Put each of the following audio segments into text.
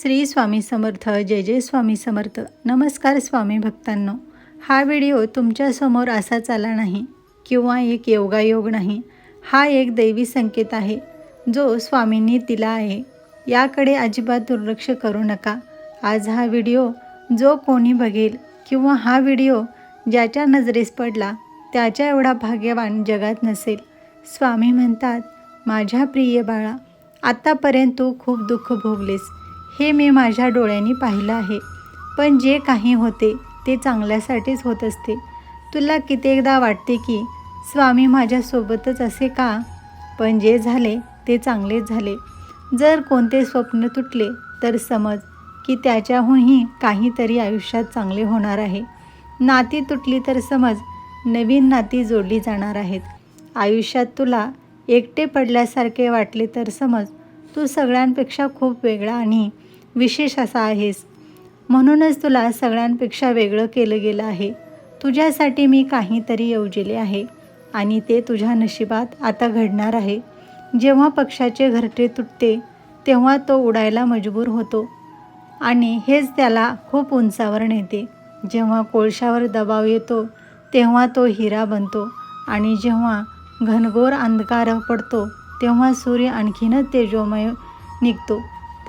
श्री स्वामी समर्थ जय जय स्वामी समर्थ. नमस्कार स्वामी भक्तांनो. हा व्हिडिओ तुमच्यासमोर असाच आला नाही किंवा एक योगायोग नाही हा एक दैवी संकेत आहे जो स्वामींनी दिला आहे. याकडे अजिबात दुर्लक्ष करू नका. आज हा व्हिडिओ जो कोणी बघेल किंवा हा व्हिडिओ ज्याच्या नजरेस पडला त्याच्या एवढा भाग्यवान जगात नसेल. स्वामी म्हणतात माझ्या प्रिय बाळा आत्तापर्यंत तू खूप दुःख भोगलेस. हे मी माझ्या डोळ्यांनी पाहिलं आहे. पण जे काही होते ते चांगल्यासाठीच होत असते. तुला कित्येकदा वाटते की स्वामी माझ्यासोबतच असे का? पण जे झाले ते चांगलेच झाले. जर कोणते स्वप्न तुटले तर समज की त्याच्याहूनही काहीतरी आयुष्यात चांगले होणार आहे. नाती तुटली तर समज नवीन नाती जोडली जाणार आहेत. आयुष्यात तुला एकटे पडल्यासारखे वाटले तर समज तू सगळ्यांपेक्षा खूप वेगळा आणि विशेष असा आहेस. म्हणूनच तुला सगळ्यांपेक्षा वेगळं केलं गेलं आहे. तुझ्यासाठी मी काहीतरी योजले आहे आणि ते तुझ्या नशिबात आता घडणार आहे. जेव्हा पक्षाचे घरटे तुटते तेव्हा तो उडायला मजबूर होतो. आणि हेच त्याला खूप उंचावर नेते. जेव्हा कोळशावर दबाव येतो तेव्हा तो हिरा बनतो. आणि जेव्हा घनघोर अंधकार पडतो तेव्हा सूर्य आणखीनच तेजोमय निघतो.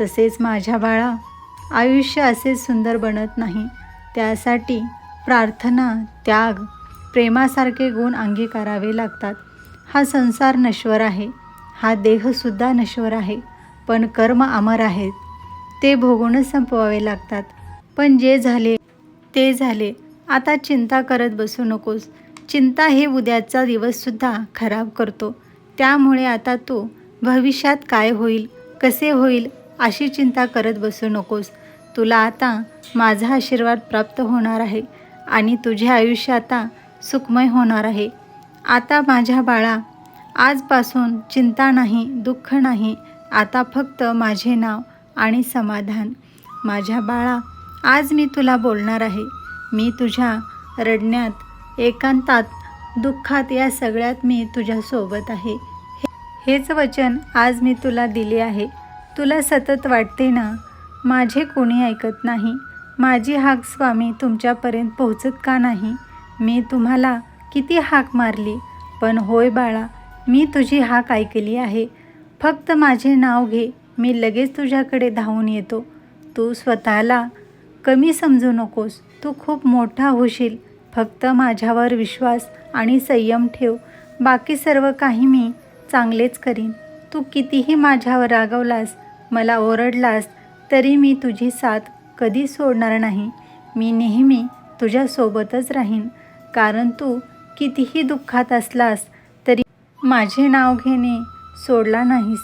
तसेच माझ्या बाळा आयुष्य असे सुंदर बनत नाही. त्यासाठी प्रार्थना त्याग प्रेमासारखे गुण अंगीकारावे लागतात. हा संसार नश्वर आहे. हा देहसुद्धा नश्वर आहे. पण कर्म अमर आहेत. ते भोगूनच संपवावे लागतात. पण जे झाले ते झाले. आता चिंता करत बसू नकोस. चिंता हे उद्याचा दिवससुद्धा खराब करतो. त्यामुळे आता तू भविष्यात काय होईल कसे होईल अशी चिंता करत बसू नकोस. तुला आता माझा आशीर्वाद प्राप्त होणार आहे आणि तुझे आयुष्य आता सुखमय होणार आहे. आता माझ्या बाळा आजपासून चिंता नाही दुःख नाही आता फक्त माझे नाव आणि समाधान. माझ्या बाळा आज मी तुला बोलणार आहे. मी तुझ्या रडण्यात एकांतात दुःखात या सगळ्यात मी तुझ्यासोबत आहे. हे- हेच वचन आज मी तुला दिले आहे. तुला सतत वाटते ना? माझे कोणी ऐकत नाही? माझी हाक स्वामी तुमच्यापर्यंत पोहोचत का नाही? मी तुम्हाला किती हाक मारली? पण होय बाळा मी तुझी हाक ऐकली आहे. फक्त माझे नाव घे मी लगेच तुझ्याकडे धावून येतो. तू स्वतःला कमी समजू नकोस. तू खूप मोठा होशील. फक्त माझ्यावर विश्वास आणि संयम ठेव. बाकी सर्व काही मी चांगलेच करीन. तू कितीही माझ्यावर रागवलास मला ओरडलास तरी मी तुझी साथ कधी सोडणार नाही. मी नेहमी तुझ्यासोबतच राहीन. कारण तू कितीही दुःखात असलास तरी माझे नाव घेणे सोडला नाहीस.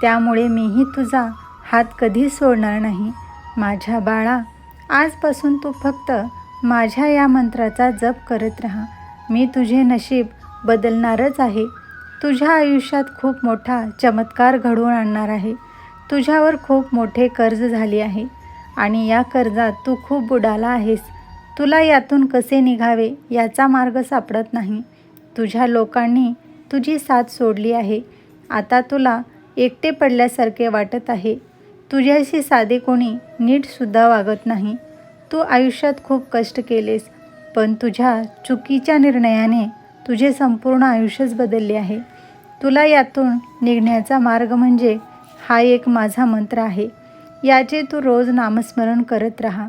त्यामुळे मीही तुझा हात कधी सोडणार नाही. माझ्या बाळा आजपासून तू फक्त माझ्या या मंत्राचा जप करत राहा. मी तुझे नशीब बदलणारच आहे. तुझ्या आयुष्यात खूप मोठा चमत्कार घडवून आणणार आहे. तुझ्यावर खूप मोठे कर्ज झाले आहे आणि या कर्जात तू खूप बुडाला आहेस. तुला यातून कसे निघावे याचा मार्ग सापडत नाही. तुझ्या लोकांनी तुझी साथ सोडली आहे. आता तुला एकटे पडल्यासारखे वाटत आहे. तुझ्याशी साधे कोणी नीटसुद्धा वागत नाही. तू आयुष्यात खूप कष्ट केलेस पण तुझ्या चुकीच्या निर्णयाने तुझे संपूर्ण आयुष्यच बदलले आहे. तुला यातून निघण्याचा मार्ग म्हणजे हा एक माझा मंत्र आहे. याचे तू रोज नामस्मरण करत राहा.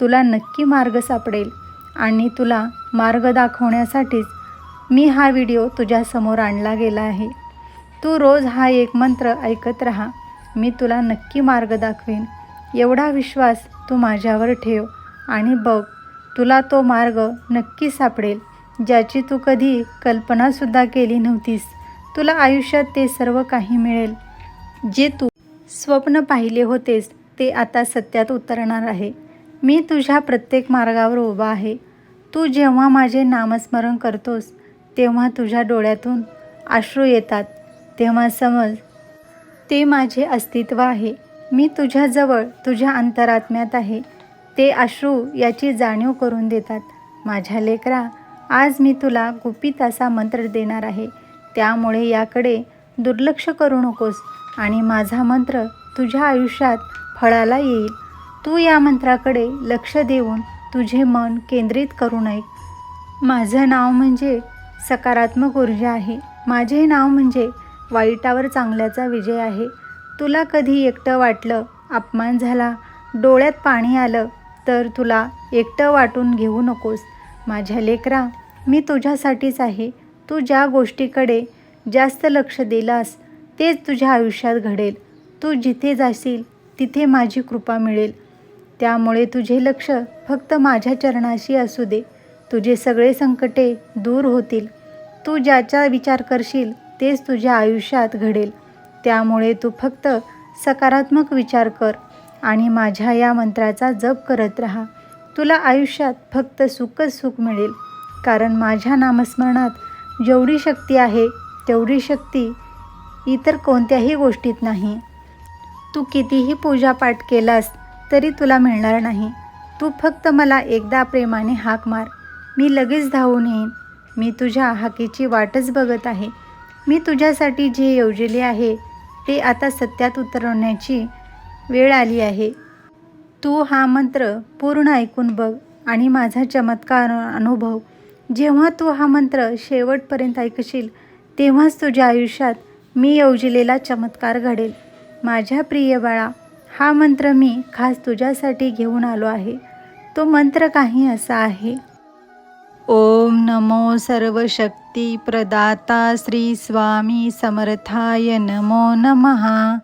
तुला नक्की मार्ग सापडेल आणि तुला मार्ग दाखवण्यासाठीच मी हा व्हिडिओ तुझ्यासमोर आणला गेला आहे. तू रोज हा एक मंत्र ऐकत राहा. मी तुला नक्की मार्ग दाखवेन. एवढा विश्वास तू माझ्यावर ठेव आणि बघ तुला तो मार्ग नक्की सापडेल. ज्याची तू कधी कल्पनासुद्धा केली नव्हतीस तुला आयुष्यात ते सर्व काही मिळेल. जे तू स्वप्न पाहिले होतेस ते आता सत्यात उतरणार आहे. मी तुझ्या प्रत्येक मार्गावर उभा आहे. तू जेव्हा माझे नामस्मरण करतोस तेव्हा तुझ्या डोळ्यातून आश्रू येतात. तेव्हा समज ते माझे अस्तित्व आहे. मी तुझ्याजवळ तुझ्या अंतरात्म्यात आहे. ते अश्रू याची जाणीव करून देतात. माझ्या लेकरा आज मी तुला गुपित असा मंत्र देणार आहे. त्यामुळे याकडे दुर्लक्ष करू नकोस. आणि माझा मंत्र तुझ्या आयुष्यात फळाला येईल. तू या मंत्राकडे लक्ष देऊन तुझे मन केंद्रित करू नये. माझं नाव म्हणजे सकारात्मक ऊर्जा आहे. माझे नाव म्हणजे वाईटावर चांगल्याचा विजय आहे. तुला कधी एकटं वाटलं अपमान झाला डोळ्यात पाणी आलं तर तुला एकटं वाटून घेऊ नकोस. माझ्या लेकरा मी तुझ्यासाठीच आहे. तू ज्या गोष्टीकडे जास्त लक्ष दिलास तेच तुझ्या आयुष्यात घडेल. तू जिथे जाशील तिथे माझी कृपा मिळेल. त्यामुळे तुझे लक्ष फक्त माझ्या चरणाशी असू दे. तुझे सगळे संकटे दूर होतील. तू ज्याचा विचार करशील तेच तुझ्या आयुष्यात घडेल. त्यामुळे तू फक्त सकारात्मक विचार कर आणि माझ्या या मंत्राचा जप करत राहा. तुला आयुष्यात फक्त सुखच सुख मिळेल. कारण माझ्या नामस्मरणात जेवढी शक्ती आहे तेवढी शक्ती इतर कोणत्याही गोष्टीत नाही. तू कितीही पूजापाठ केलास तरी तुला मिळणार नाही. तू फक्त मला एकदा प्रेमाने हाक मार. मी लगेच धावून येईन. मी तुझ्या हाकेची वाटच बघत आहे. मी तुझ्यासाठी जे योजले आहे ते आता सत्यात उतरवण्याची वेळ आली आहे. तू हा मंत्र पूर्ण ऐकून बघ आणि माझा चमत्कार अनुभव. जेव्हा तू हा मंत्र शेवटपर्यंत ऐकशील तेव्हाच तुझ्या आयुष्यात मी योजलेला चमत्कार घडेल. माझ्या प्रिय बाळा हा मंत्र मी खास तुझ्यासाठी घेऊन आलो आहे. तो मंत्र काही असा आहे. ओम नमो सर्वशक्ती प्रदाता श्री स्वामी समर्थाय नमो नमः.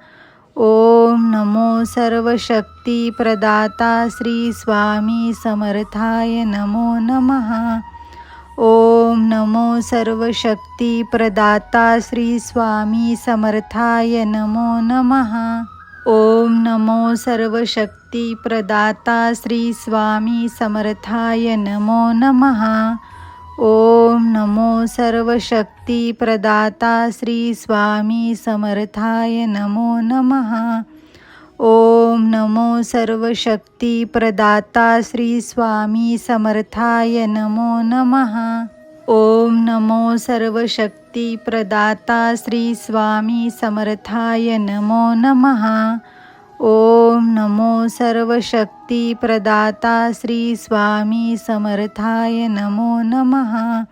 ओम नमो सर्वशक्ती प्रदाता श्री स्वामी समर्थाय नमो नमः. ओम नमो सर्वशक्ती प्रदाता श्री स्वामी समर्थाय नमो नमः. ओम नमो सर्वशक्ती प्रदाता श्री स्वामी समर्थाय नमो नमः. ओम नमो सर्वशक्ती प्रदाता श्री स्वामी समर्थाय नमो नमः. नमो सर्वशक्ती प्रदाता श्री स्वामी समर्थाय नमो नमः. ओम नमो सर्वशक्ती प्रदाता श्री स्वामी समर्थाय नमो नमः. ओम नमो सर्वशक्ती प्रदाता श्री स्वामी समर्थाय नमो नमः.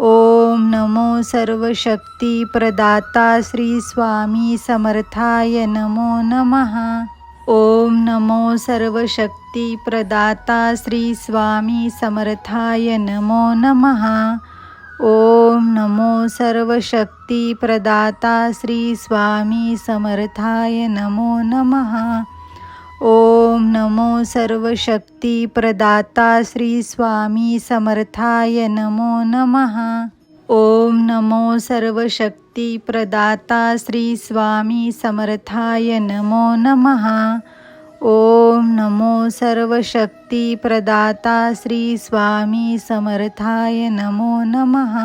ओम नमो सर्वशक्ती प्रदाता श्री स्वामी समर्थाय नमो नमः. ओम नमो सर्वशक्ती प्रदाता श्री स्वामी समर्थाय नमो नमः. ओम नमो सर्वशक्ती प्रदाता श्री स्वामी समर्थाय नमो नमः. ओम नमो सर्वशक्ती प्रदाता श्री स्वामी समर्थाय नमो नमः. ओम नमो सर्वशक्ती प्रदाता श्री स्वामी समर्थाय नमो नमः। ओम नमो सर्वशक्ती प्रदाता श्री स्वामी समर्थाय नमो नमः।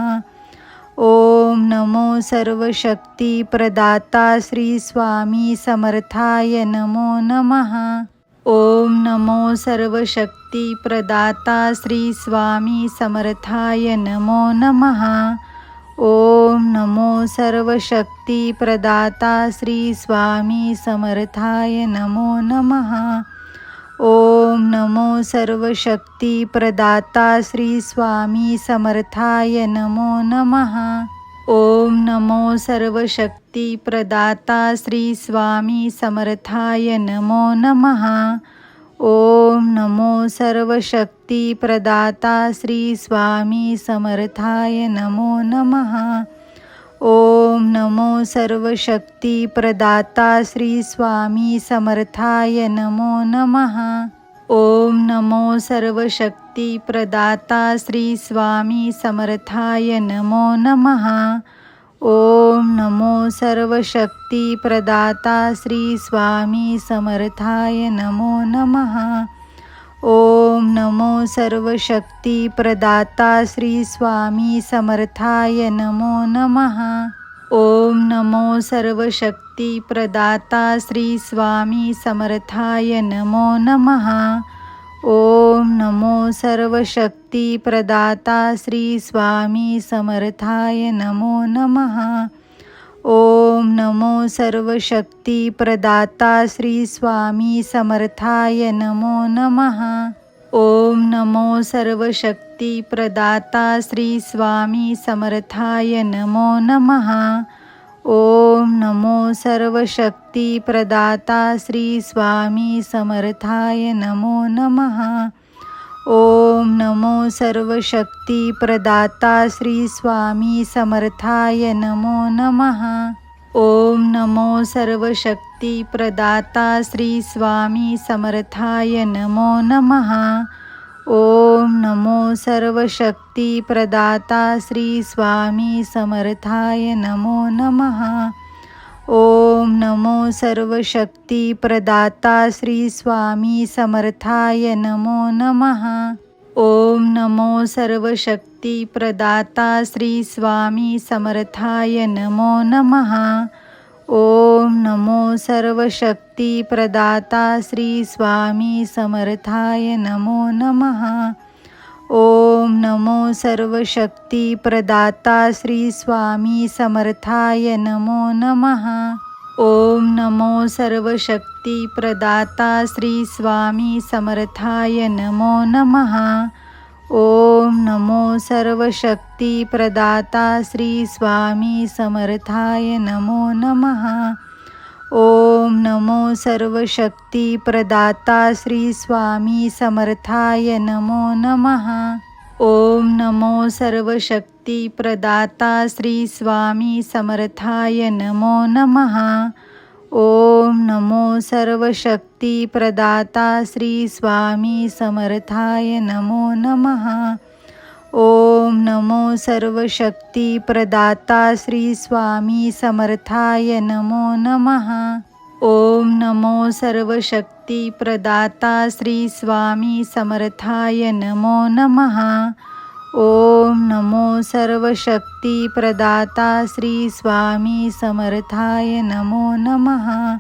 ओम नमो सर्वशक्ती प्रदाता श्री स्वामी समर्थाय नमो नमः। ओम नमो सर्वशक्ती प्रदाता श्री स्वामी समर्थाय नमो नमः। ओम नमो सर्वशक्ती प्रदाता श्री स्वामी समर्थाय नमो नमः। ओम नमो सर्वशक्ती प्रदाता श्री स्वामी समर्थाय नमो नमः। ओम नमो सर्वशक्ती प्रदाता श्री स्वामी समर्थाय नमो नमः। ओम नमो सर्वशक्ती प्रदाता श्री स्वामी समर्थाय नमो नमः। ओम नमो सर्वशक्ती प्रदाता श्री स्वामी समर्थाय नमो नमः। ओम नमो सर्वशक्ती प्रदाता श्री स्वामी समर्थाय नमो नमः। ओम नमो सर्वशक्ती प्रदाता श्री स्वामी समर्थाय नमो नमः. ओम नमो सर्वशक्ती प्रदाता श्री स्वामी समर्थाय नमो नमः. ओम नमो सर्वशक्ती प्रदाता श्री स्वामी समर्थाय नमो नमः. ओम नमो सर्वशक्ती प्रदाता श्री स्वामी समर्थाय नमो नमः. ओम नमो सर्वशक्ती प्रदाता श्री स्वामी समर्थाय नमो नमः. ओम नमो सर्वशक्ती प्रदाता श्री स्वामी समर्थाय नमो नमः. ओम नमो सर्वशक्ती प्रदाता श्री स्वामी समर्थाय नमो नमः. ओम नमो सर्वशक्ती प्रदाता श्री स्वामी समर्थाय नमो नमः. ओम नमो सर्वशक्ती प्रदाता श्री स्वामी समर्थाय नमो नमः. ओम नमो सर्वशक्ती प्रदाता श्री स्वामी समर्थाय नमो नमः. ओम नमो सर्वशक्ती प्रदाता श्री स्वामी समर्थाय नमो नमः. ओम नमो सर्वशक्ती प्रदाता श्री स्वामी समर्थाय नमो नमः. ओम नमो सर्वशक्ती प्रदाता श्री स्वामी समर्थाय नमो नमः. ओम नमो सर्वशक्ती प्रदाता श्री स्वामी समर्थाय नमो नमः. ओम नमो सर्वशक्ती प्रदाता श्री स्वामी समर्थाय नमो नमः. ओम नमो सर्वशक्ती प्रदाता श्री स्वामी समर्थाय नमो नमः. ओम नमो सर्वशक्ती प्रदाता श्री स्वामी समर्थाय नमो नमः. ओम नमो सर्वशक्ती प्रदाता श्री स्वामी समर्थाय नमो नमः. ओम नमो सर्वशक्ती प्रदाता श्री स्वामी समर्थाय नमो नमः. ओम नमो सर्वशक्ती प्रदाता श्री स्वामी समर्थाय नमो नमः. ओम नमो सर्वशक्ती प्रदाता श्री स्वामी समर्थाय नमो नमः. ओम नमो सर्वशक्ती प्रदाता श्री स्वामी समर्थाय नमो नमः.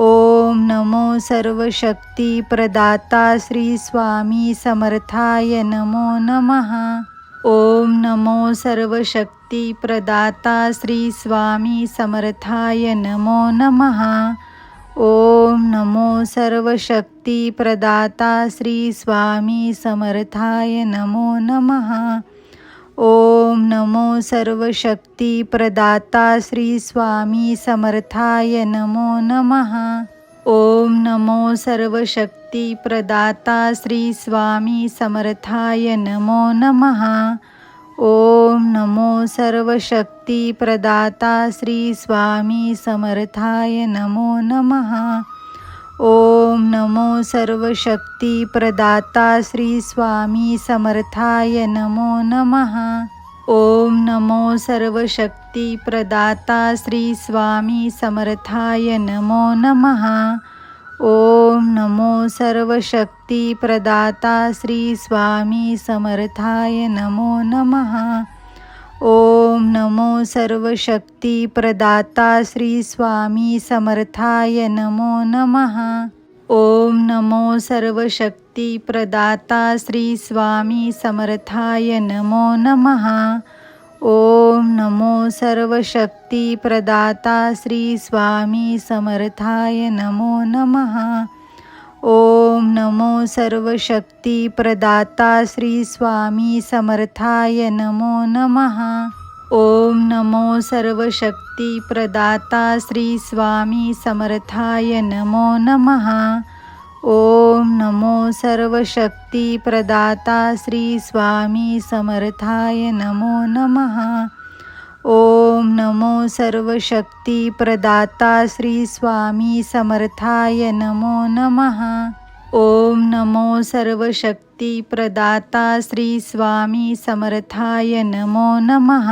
ओम नमो सर्वशक्ती प्रदाता श्री स्वामी समर्थाय नमो नमः. ओम नमो सर्वशक्ती प्रदाता श्री स्वामी समर्थाय नमो नमः. ओम नमो सर्वशक्ती प्रदाता श्री स्वामी समर्थाय नमो नमः. ओम नमो सर्वशक्ती प्रदाता श्री स्वामी समर्थाय नमो नमः. ओम नमो सर्वशक्ती प्रदाता श्री स्वामी समर्थाय नमो नमः. ओम नमो सर्वशक्ती प्रदाता श्री स्वामी समर्थाय नमो नमः. ओम नमो सर्वशक्ती प्रदाता श्री स्वामी समर्थाय नमो नमः. ओम नमो सर्वशक्ती प्रदाता श्री स्वामी समर्थाय नमो नमः. ओम नमो सर्वशक्ती प्रदाता श्री स्वामी समर्थाय नमो नमः. ओम नमो सर्वशक्ती प्रदाता श्री स्वामी समर्थाय नमो नमः. ओम नमो सर्वशक्ती प्रदाता श्री स्वामी समर्थाय नमो नमः. ओम नमो सर्वशक्ती प्रदाता श्री स्वामी समर्थाय नमो नमः. ओम नमो सर्वशक्ती प्रदाता श्री स्वामी समर्थाय नमो नमः. ओम नमो सर्वशक्ती प्रदाता श्री स्वामी समर्थाय नमो नमः. ओम नमो सर्वशक्ती प्रदाता श्री स्वामी समर्थाय नमो नमः. ओम नमो सर्वशक्ती प्रदाता श्री स्वामी समर्थाय नमो नमः। ओम नमो सर्वशक्ती प्रदाता श्री स्वामी समर्थाय नमो नमः।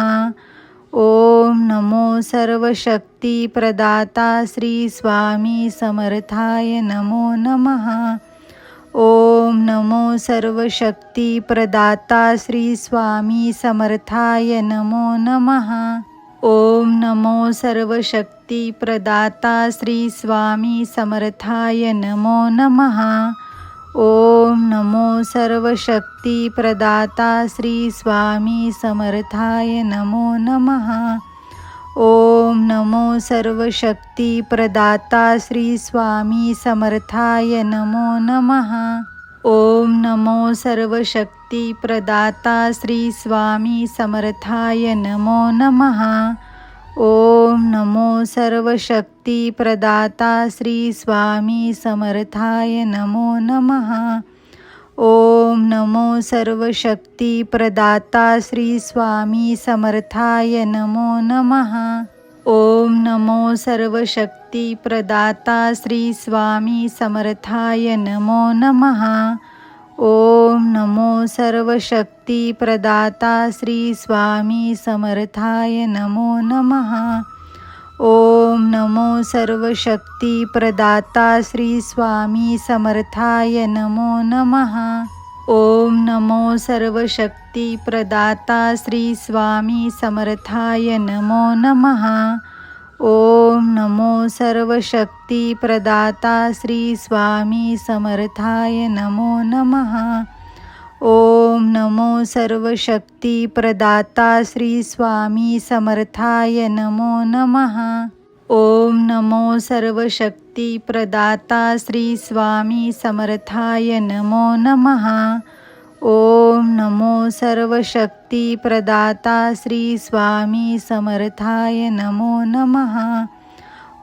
ओम नमो सर्वशक्ती प्रदाता श्री स्वामी समर्थाय नमो नमः। ओम नमो सर्वशक्ती प्रदाता श्री स्वामी समर्थाय नमो नमः. ओम नमो सर्वशक्ती प्रदाता श्री स्वामी समर्थाय नमो नमः. ओम नमो सर्वशक्ती प्रदाता श्री स्वामी समर्थाय नमो नमः. ओम नमो सर्वशक्ती प्रदाता श्री स्वामी समर्थाय नमो नमः. ओम नमो सर्वशक्ती प्रदाता श्री स्वामी समर्थाय नमो नमः. ओम नमो सर्वशक्ती प्रदाता श्री स्वामी समर्थाय नमो नमः. ओम नमो सर्वशक्ती प्रदाता श्री स्वामी समर्थाय नमो नमः. ओम नमो सर्वशक्ती प्रदाता श्री स्वामी समर्थाय नमो नमः. ओम नमो सर्वशक्ती प्रदाता श्री स्वामी समर्थाय नमो नमः. ओम नमो सर्वशक्ती प्रदाता श्री स्वामी समर्थाय नमो नमः. ओम नमो सर्वशक्ती प्रदाता श्री स्वामी समर्थाय नमो नमः. ओम नमो सर्वशक्ती प्रदाता श्री स्वामी समर्थाय नमो नमः. ओम नमो सर्वशक्ती प्रदाता श्री स्वामी समर्थाय नमो नमः. ओम नमो सर्वशक्ती प्रदाता श्री स्वामी समर्थाय नमो नमः. ओम नमो सर्वशक्ती प्रदाता श्री स्वामी समर्थाय नमो नमः.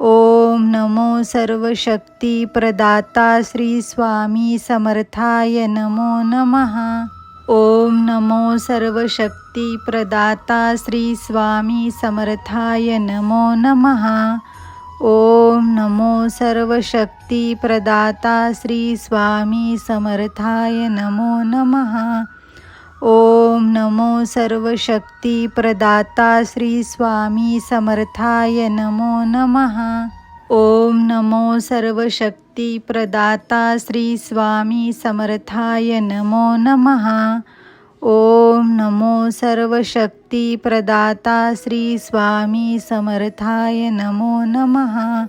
ओम नमो सर्वशक्ती प्रदाता श्री स्वामी समर्थाय नमो नमः। ओम नमो सर्वशक्ती प्रदाता श्री स्वामी समर्थाय नमो नमः। ओम नमो सर्वशक्ती प्रदाता श्री स्वामी समर्थाय नमो नमः। ओम नमो सर्वशक्ती प्रदाता श्री स्वामी समर्थाय नमो नमः. ओम नमो सर्वशक्ती प्रदाता श्री स्वामी समर्थाय नमो नमः. ओम नमो सर्वशक्ती प्रदाता श्री स्वामी समर्थाय नमो नमः.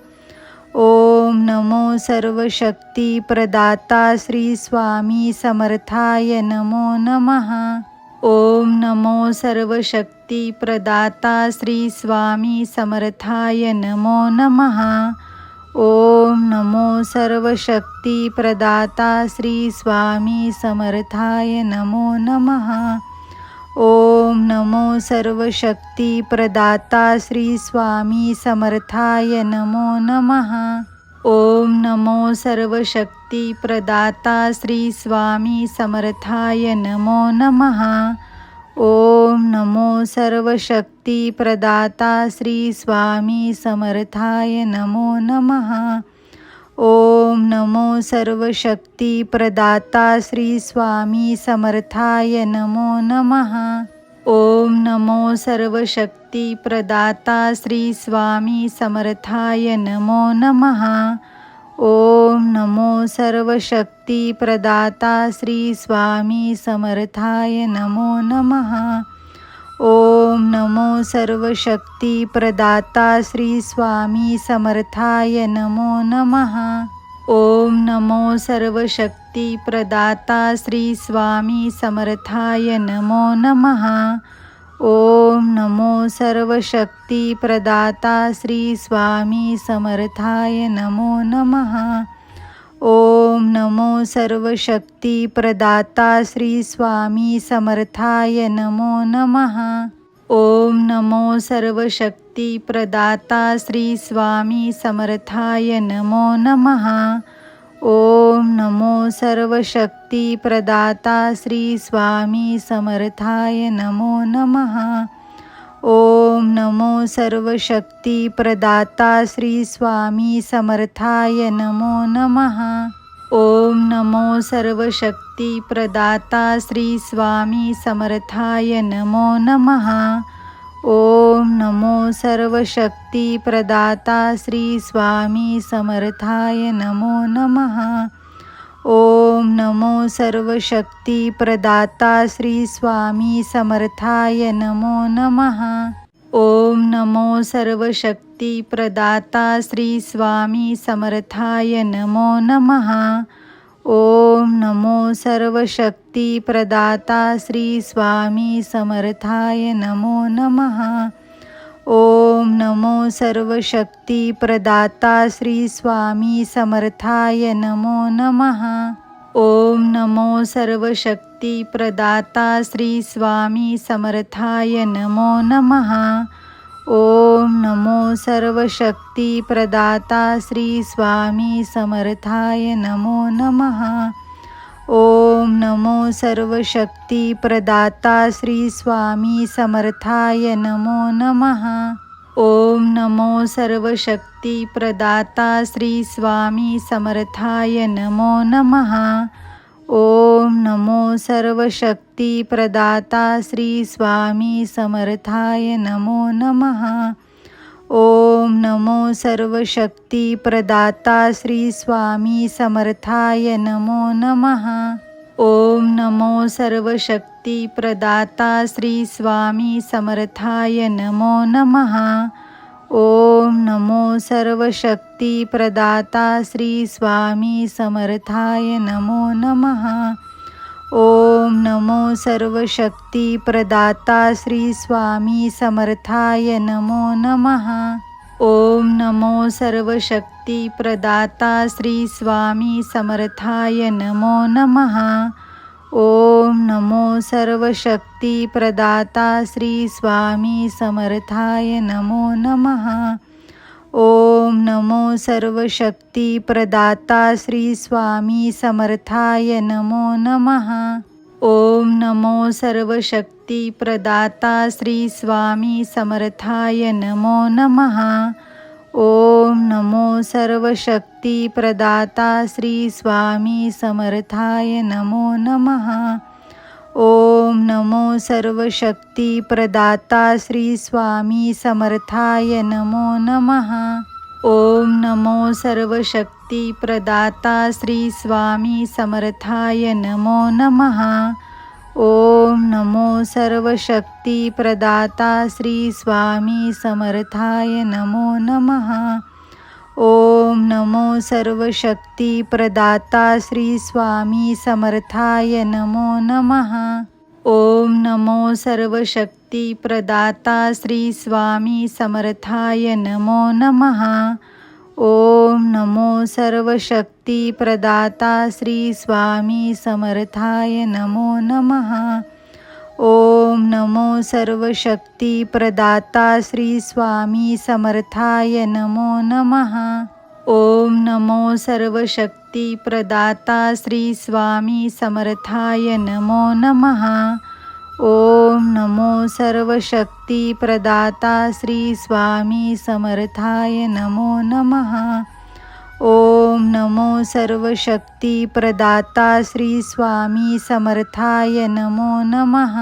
ओम नमो सर्वशक्ती प्रदाता श्री स्वामी समर्थाय नमो नमः. ओम नमो सर्वशक्ती प्रदाता श्री स्वामी समर्थाय नमो नमः. ओम नमो सर्वशक्ती प्रदाता श्री स्वामी समर्थाय नमो नमः. ओम नमो सर्वशक्ती प्रदाता श्री स्वामी समर्थाय नमो नमः. ओम नमो सर्वशक्ती प्रदाता श्री स्वामी समर्थाय नमो नमः. ओम नमो सर्वशक्ती प्रदाता श्री स्वामी समर्थाय नमो नमः. ओम नमो सर्वशक्ती प्रदाता श्री स्वामी समर्थाय नमो नमः. ओम नमो सर्वशक्ती प्रदाता श्री स्वामी समर्थाय नमो नमः. ओम नमो सर्वशक्ती प्रदाता श्री स्वामी समर्थाय नमो नमः. ओम नमो सर्वशक्ती प्रदाता श्री स्वामी समर्थाय नमो नमः. ओम नमो सर्वशक्ती प्रदाता श्री स्वामी समर्थाय नमो नमः. ओम नमो सर्वशक्ती प्रदाता श्री स्वामी समर्थाय नमो नमः. ओम नमो सर्वशक्ती प्रदाता श्री स्वामी समर्थाय नमो नमः. ओम नमो सर्वशक्ती प्रदाता श्री स्वामी समर्थाय नमो नमः. ओम नमो सर्वशक्ती प्रदाता श्री स्वामी समर्थाय नमो नमः. ओम नमो सर्वशक्ती प्रदाता श्री स्वामी समर्थाय नमो नमः. ओम नमो सर्वशक्ती प्रदाता श्री स्वामी समर्थाय नमो नमः. ओम नमो सर्वशक्ती प्रदाता श्री स्वामी समर्थाय नमो नमः. ओम नमो सर्वशक्ती प्रदाता श्री स्वामी समर्थाय नमो नमः. ओम नमो सर्वशक्ती प्रदाता श्री स्वामी समर्थाय नमो नमः. ओम नमो सर्वशक्ती प्रदाता श्री स्वामी समर्थाय नमो नमः. ओम नमो सर्वशक्ती प्रदाता श्री स्वामी समर्थाय नमो नमः। ओम नमो सर्वशक्ती प्रदाता श्री स्वामी समर्थाय नमो नमः। ओम नमो सर्वशक्ती प्रदाता श्री स्वामी समर्थाय नमो नमः। ओम नमो सर्वशक्ती प्रदाता श्री स्वामी समर्थाय नमो नमः। ओम नमो सर्वशक्ती प्रदाता श्री स्वामी समर्थाय नमो नमः। ओम नमो सर्वशक्ती प्रदाता श्री स्वामी समर्थाय नमो नमः। ओम नमो सर्वशक्ती प्रदाता श्री स्वामी समर्थाय नमो नमः. ओम नमो सर्वशक्ती प्रदाता श्री स्वामी समर्थाय नमो नमः. ओम नमो सर्वशक्ती प्रदाता श्री स्वामी समर्थाय नमो नमः. ओम नमो सर्वशक्ती प्रदाता श्री स्वामी समर्थाय नमो नमः. ओम नमो सर्वशक्ती प्रदाता श्री स्वामी समर्थाय नमो नमः. ओम नमो सर्वशक्ती प्रदाता श्री स्वामी समर्थाय नमो नमः. ओम नमो सर्वशक्ती प्रदाता श्री स्वामी समर्थाय नमो नमः. ओम नमो सर्वशक्ती प्रदाता श्री स्वामी समर्थाय नमो नमः. ओम नमो सर्वशक्ती प्रदाता श्री स्वामी समर्थाय नमो नमः. ओम नमो सर्वशक्ती प्रदाता श्री स्वामी समर्थाय नमो नमः. ओम नमो सर्वशक्ती प्रदाता श्री स्वामी समर्थाय नमो नमः. ओम नमो सर्वशक्ती प्रदाता श्री स्वामी समर्थाय नमो नमः. ओम नमो सर्वशक्ती प्रदाता श्री स्वामी समर्थाय नमो नमः. ओम नमो सर्वशक्ती प्रदाता श्री स्वामी समर्थाय नमो नमः. ओम नमो सर्वशक्ती प्रदाता श्री स्वामी समर्थाय नमो नमः. ओम नमो सर्वशक्ती प्रदाता श्री स्वामी समर्थाय नमो नमः. ओम नमो सर्वशक्ती प्रदाता श्री स्वामी समर्थाय नमो नमः. ओम नमो सर्वशक्ती प्रदाता श्री स्वामी समर्थाय नमो नमः. ओम नमो सर्वशक्ती प्रदाता श्री स्वामी समर्थाय नमो नमः.